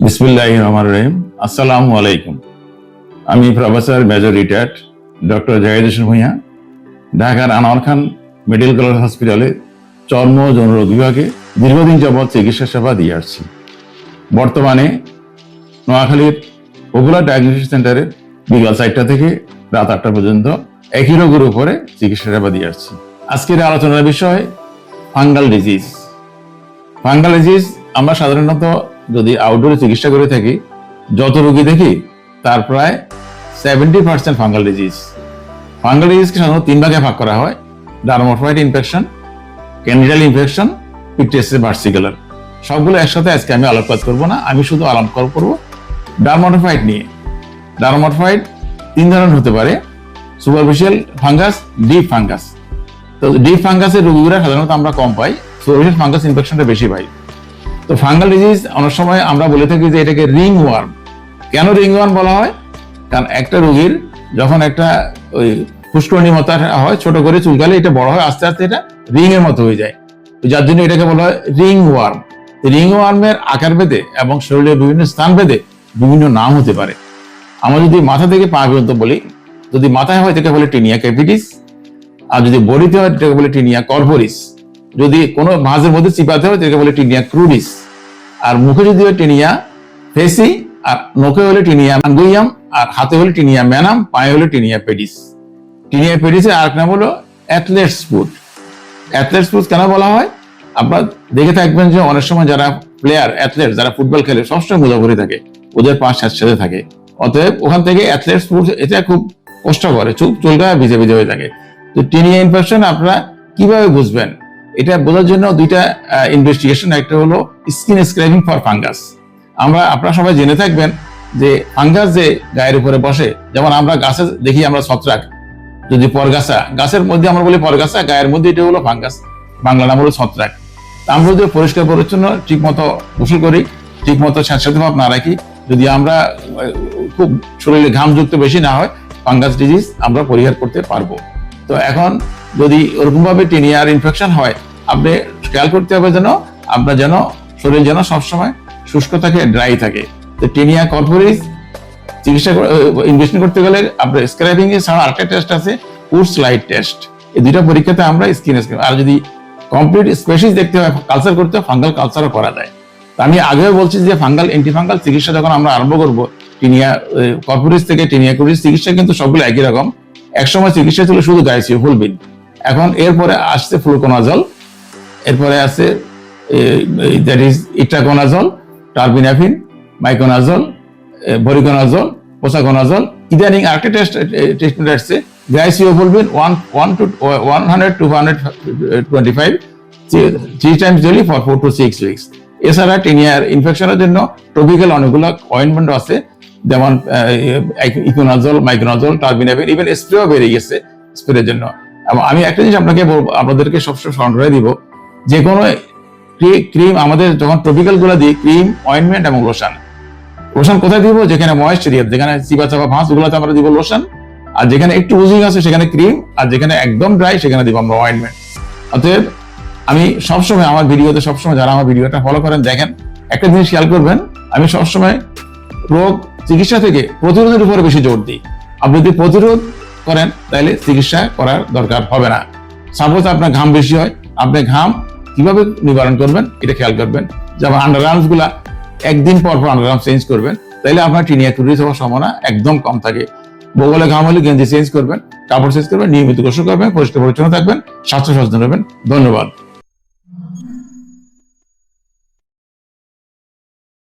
বিসমুল্লাহ রহমান রহিম। আসসালামু আলাইকুম। আমি professor major retired doctor Zahid Hossain Bhuiyan, ঢাকার আনোয়ার খান মেডিকেল কলেজ হসপিটালে চর্ম যৌনরোগ বিভাগে দীর্ঘদিন যাবৎ চিকিৎসা সেবা দিয়ে আসছি। বর্তমানে নোয়াখালীর পপুলার ডায়াগনোস্টিক সেন্টারে বিকাল চারটা থেকে রাত আটটা পর্যন্ত একই রোগের উপরে চিকিৎসা সেবা দিয়ে আসছি। আজকের আলোচনার বিষয় ফাঙ্গাল ডিজিজ। ফাঙ্গাল ডিজিজ আমরা সাধারণত যদি আউটডোরে চিকিৎসা করে থাকি, যত রোগী দেখি, তার প্রায় seventy percent fungal disease fungal ডিজিজকে সাধারণত তিন ভাগে ভাগ করা হয়। Dermatophyte infection candidal infection pityriasis versicolor সবগুলো একসাথে আজকে আমি আলোকপাত করব না, আমি শুধু আলোকপাত করব ডার্মোটোফাইট নিয়ে। ডার্মোটোফাইট তিন ধরনের হতে পারে সুপারফিশিয়াল ফাঙ্গাস ডিপ ফাঙ্গাস তো ডিপ ফাঙ্গাসের রোগীরা সাধারণত আমরা কম পাই সুপারফিশিয়াল ফাঙ্গাস ইনফেকশনটা বেশি পাই। তো ফাঙ্গাল ডিজিজ অনেক সময় আমরা বলে থাকি যে এটাকে রিং ওয়ার্ম কেন রিং ওয়ার্ম বলা হয়? কারণ একটা রোগীর যখন একটা ওই পুষ্করণী মতো হয়, ছোট করে চুলকালে এটা বড় হয়, আস্তে আস্তে এটা রিং এর মতো হয়ে যায়। যার জন্য এটাকে বলা হয় রিং ওয়ার্ম রিং ওয়ার্মের আকার ভেদে এবং শরীরের বিভিন্ন স্থান ভেদে বিভিন্ন নাম হতে পারে। আমরা যদি মাথা থেকে পা পর্যন্ত বলি, যদি মাথায় হয়, এটাকে বলে টিনিয়া ক্যাপিটিস আর যদি বডিতে হয়, এটাকে বলে টিনিয়া কর্পোরিস। যদি কোনো মাঝের মধ্যে চিপাতে হয় এটাকে বলে টিনিয়া ক্রুডিস। আর মুখে যদি হয় টিনিয়া ফেসি, আর নখে হলে টিনিয়া ম্যাঙ্গুইয়াম আর হাতে হলে টিনিয়া ম্যানাম, পায়ে হলে টিনিয়া পেডিস। টিনিয়া পেডিসের আর নাম হলো অ্যাথলেটস ফুড অ্যাথলেটস ফুড কেন বলা হয়? আপনারা দেখে থাকবেন যে অনেক সময় যারা প্লেয়ার, অ্যাথলেট, যারা ফুটবল খেলে, সবসময় মোজা ভরে থাকে, ওদের পা সাথে থাকে। অতএব ওখান থেকে অ্যাথলেটস ফুড এটা খুব কষ্ট করে চুপ চুলকা ভিজে ভিজে হয়ে থাকে। তো টিনিয়া ইনফেকশন আপনারা কীভাবে বুঝবেন? এটা বোঝার জন্য দুইটা ইনভেস্টিগেশন একটা হলো স্কিন স্ক্র্যাপিং ফর ফাঙ্গাস আমরা, আপনারা সবাই জেনে থাকবেন যে ফাঙ্গাস যে গায়ের উপরে বসে, যেমন আমরা গাছে দেখি আমরা ছত্রাক, যদি পরগাছা, গাছের মধ্যে আমরা বলি পরগাছা, গায়ের মধ্যে এটা হলো ফাঙ্গাস বাংলা নাম হলো ছত্রাক। আমরা যদি পরিষ্কার পরিচ্ছন্ন ঠিক মতো গোসল করি ঠিক মতো স্বাস্থ্য ভাব না রাখি, যদি আমরা খুব শরীরে ঘামযুক্ত বেশি না হয় ফাঙ্গাস ডিজিজ আমরা পরিহার করতে পারব। তো এখন যদি ওরকম ভাবে টিনিয়ার ইনফেকশন হয়, আপনি খেয়াল করতে হবে যেন আপনার যেন শরীর যেন সবসময় শুষ্ক থাকে ড্রাই থাকে। তো টিনিয়া কর্পোরিস চিকিৎসা ইনভেস্টিং করতে গেলে আপনার স্ক্র্যাপিং এ ছাড়া আরেকটা টেস্ট আছে উডস লাইট টেস্ট এই দুইটা পরীক্ষাতে আমরা স্কিন স্ক্রিন আর যদি কমপ্লিট স্পেশিস দেখতে হয় কালচার করতে হয় ফাঙ্গাল কালচারও করা যায়। তো আমি আগেও বলছি যে ফাঙ্গাল অ্যান্টিফাঙ্গাল চিকিৎসা যখন আমরা আরম্ভ করব, টিনিয়া কর্পোরিস থেকে টিনিয়া কুরিস চিকিৎসা কিন্তু সবগুলো একই রকম। একসময় চিকিৎসা ছিল শুধু গাইসিও ফুলবিন এখন এরপরে আসছে ফ্লুকোনাজল এরপরে আছে that is itraconazole terbinafine miconazole voriconazole posaconazole ইদানিং আরেকটা টেস্ট ট্রিটমেন্ট আসছে griseofulvin one one two one hundred two hundred twenty five three times daily for four two six weeks এছাড়া টিনিয়ার ইনফেকশনের জন্য টপিক্যাল অনেকগুলো অয়েন্টমেন্ট আছে, যেমন ইকোনাজল মাইক্রোনাজল টার্বিনাফিন ইভেন স্প্রেও বেরিয়ে গেছে স্প্রের জন্য। আমি একটা জিনিস আপনাকে বলব আপনাদেরকে সবসময় স্মরণ করে দিব, যে কোনো ক্রিম আমাদের যখন টপিক্যালগুলো দিই, ক্রিম অয়েন্টমেন্ট এবং লোশন লোশন কোথায় দিব? যেখানে ময়েশ্চারিয়ার যেখানে চিবা চাপা ভাঁজ, ওগুলোতে আমরা দিব লোশন আর যেখানে একটু উজিং আছে, সেখানে ক্রিম। আর যেখানে একদম ড্রাই সেখানে দিব আমরা অয়েন্টমেন্ট অতএব আমি সবসময় আমার ভিডিওতে সবসময় যারা আমার ভিডিওটা ফলো করেন, দেখেন, একটা জিনিস খেয়াল করবেন, আমি সবসময় রোগ চিকিৎসা থেকে প্রতিরোধের উপরে বেশি জোর দিই। আপনি যদি প্রতিরোধ করেন তাহলে চিকিৎসা করার দরকার হবে না। সাপোজ আপনার ঘাম বেশি হয়, আপনি ঘাম কীভাবে নিবারণ করবেন, এটা খেয়াল করবেন। যেমন আন্ডারআর্মসগুলা, একদিন পর পর আন্ডারআর্ম চেঞ্জ করবেন তাহলে আপনার টিনিয়া টুরিস হওয়ার সম্ভাবনা একদম কম থাকে। বগলে ঘাম হলে গেঞ্জি চেঞ্জ করবেন, কাপড় চেঞ্জ করবেন, নিয়মিত গোসল করবেন, পরিষ্কার পরিচ্ছন্ন থাকবেন, স্বাস্থ্য সচেতন হবেন। ধন্যবাদ।